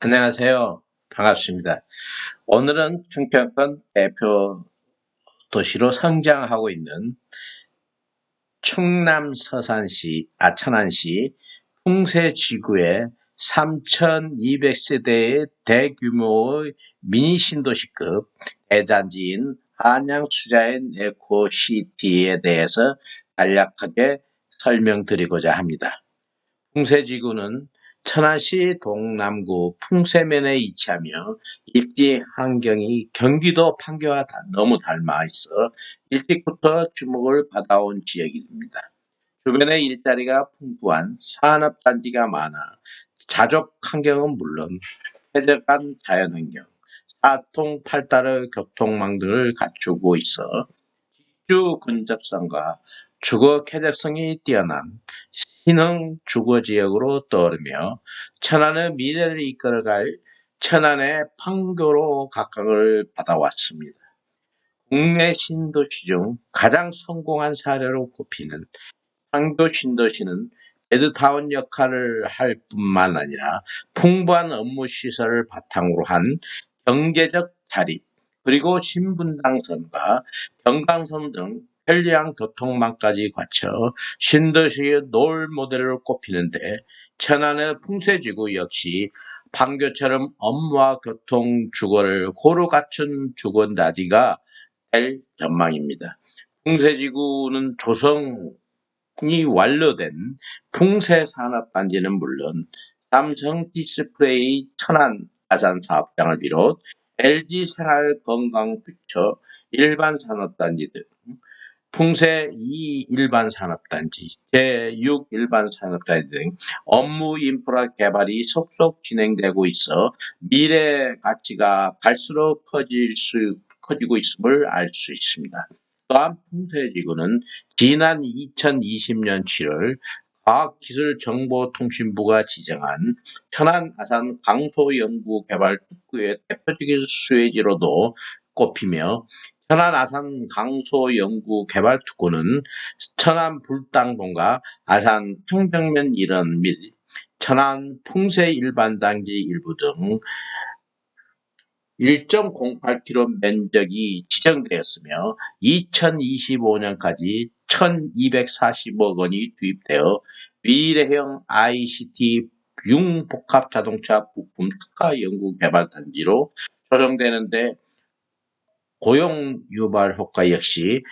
안녕하세요. 반갑습니다. 오늘은 충청권 대표 도시로 성장하고 있는 충남 서산시, 아, 천안시 풍세지구의 3,200세대의 대규모의 미니 신도시급 대단지인 한양수자인 에코시티에 대해서 간략하게 설명드리고자 합니다. 풍세지구는 천안시 동남구 풍세면에 위치하며 입지 환경이 경기도 판교와 너무 닮아 있어 일찍부터 주목을 받아온 지역입니다. 주변에 일자리가 풍부한 산업단지가 많아 자족 환경은 물론 쾌적한 자연환경, 사통팔달의 교통망 등을 갖추고 있어 직주 근접성과 주거 쾌적성이 뛰어난 신흥 주거 지역으로 떠오르며 천안의 미래를 이끌어갈 천안의 판교로 각광을 받아왔습니다. 국내 신도시 중 가장 성공한 사례로 꼽히는 판교 신도시는 베드타운 역할을 할 뿐만 아니라 풍부한 업무 시설을 바탕으로 한 경제적 자립, 그리고 신분당선과 경강선 등 편리한 교통망까지 갖춰 신도시의 노을 모델로 꼽히는데 천안의 풍세지구 역시 판교처럼 업무와 교통 주거를 고루 갖춘 주거다지가 될 전망입니다. 풍세지구는 조성이 완료된 풍세산업단지는 물론 삼성 디스플레이 천안 아산 사업장을 비롯 LG 생활 건강 퓨처 일반 산업단지 등 풍세 2 일반 산업단지, 제6 일반 산업단지 등 업무 인프라 개발이 속속 진행되고 있어 미래 가치가 갈수록 커질 수, 커지고 있음을 알 수 있습니다. 또한 풍세지구는 지난 2020년 7월 과학기술정보통신부가 지정한 천안 아산 강소연구개발 특구의 대표적인 수혜지로도 꼽히며 천안 아산 강소 연구 개발 특구는 천안 불당동과 아산 평정면 일원 및 천안 풍세 일반 당지 일부 등 1.08km 면적이 지정되었으며 2025년까지 1240억 원이 투입되어 미래형 ICT 융복합 자동차 부품 특화 연구 개발 단지로 조성되는데 고용 유발 효과 역시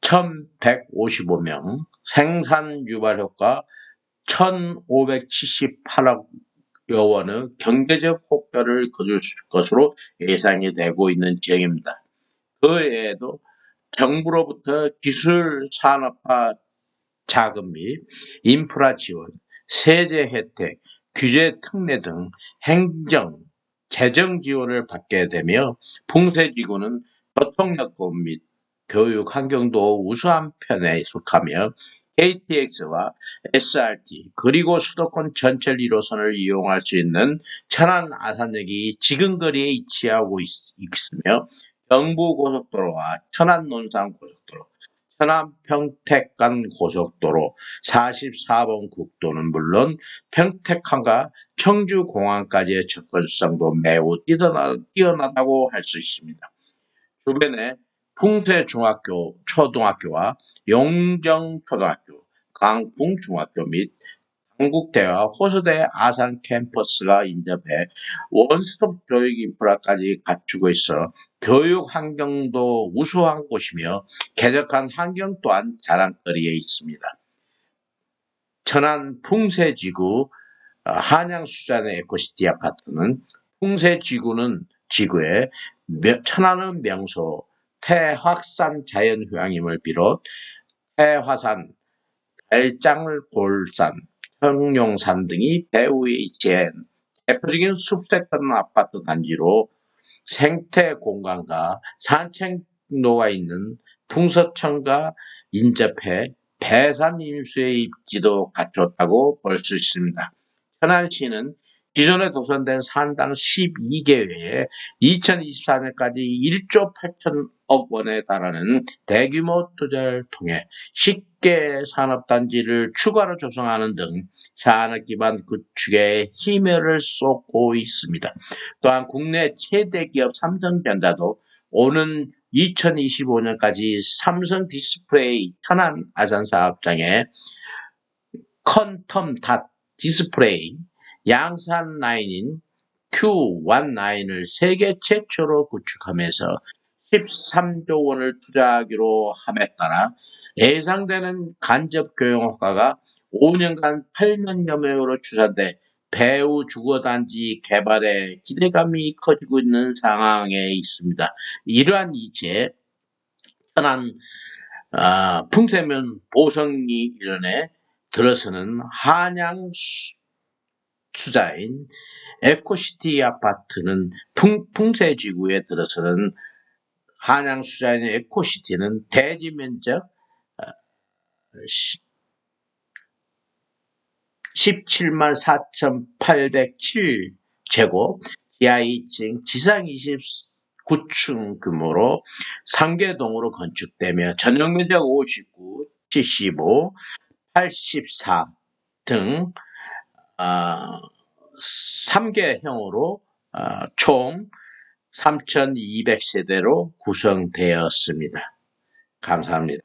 1155명, 생산 유발 효과 1578억 원의 경제적 효과를 거둘 것으로 예상이 되고 있는 지역입니다. 그 외에도 정부로부터 기술 산업화 자금 및 인프라 지원, 세제 혜택, 규제 특례 등 행정, 재정 지원을 받게 되며 풍세지구는 교통여건 및 교육 환경도 우수한 편에 속하며 KTX와 SRT 그리고 수도권 전철 1호선을 이용할 수 있는 천안 아산역이 지근거리에 위치하고 있, 으며 경부고속도로와 천안 논산 고속도로, 천안 평택 간 고속도로 44번 국도는 물론 평택항과 청주공항까지의 접근성도 매우 뛰어나다고 할 수 있습니다. 주변에 풍태중학교 초등학교와 용정초등학교, 강풍중학교 및 한국대와 호수대 아산 캠퍼스가 인접해 원스톱 교육 인프라까지 갖추고 있어 교육 환경도 우수한 곳이며 쾌적한 환경 또한 자랑거리에 있습니다. 천안 풍세지구 어, 한양수산의 에코시티 아파트는 풍세지구는 지구에 천안은 명소 태화산 자연휴양림을 비롯 태화산, 달장골산, 평룡산 등이 배후에 위치한 대표적인 숲세권 아파트 단지로 생태 공간과 산책로가 있는 풍서천과 인접해 배산 임수의 입지도 갖췄다고 볼 수 있습니다. 천안시는 기존에 도선된 산당 12개 외에 2024년까지 1조 8천억 원에 달하는 대규모 투자를 통해 10개 산업단지를 추가로 조성하는 등 산업 기반 구축에 힘을 쏟고 있습니다. 또한 국내 최대 기업 삼성전자도 오는 2025년까지 삼성 디스플레이 천안 아산 사업장에 컨텀 닷 디스플레이 양산 라인인 Q1 라인을 세계 최초로 구축하면서 13조 원을 투자하기로 함에 따라 예상되는 간접 교용 효과가 5년간 8만 명으로 추산돼 배우 주거단지 개발에 기대감이 커지고 있는 상황에 있습니다. 이러한 이제 천안 아, 풍세면 보성리 일원에 들어서는 한양 수- 투자인 에코시티 아파트는 풍, 풍세 지구에 들어서는 한양 수자인 에코시티는 대지 면적 어, 시- 17만 4,807 제곱, 지하 2층, 지상 29층 규모로 3개동으로 건축되며 전용 면적 59, 75, 84등 아, 3개형으로 아, 총 3,200세대로 구성되었습니다. 감사합니다.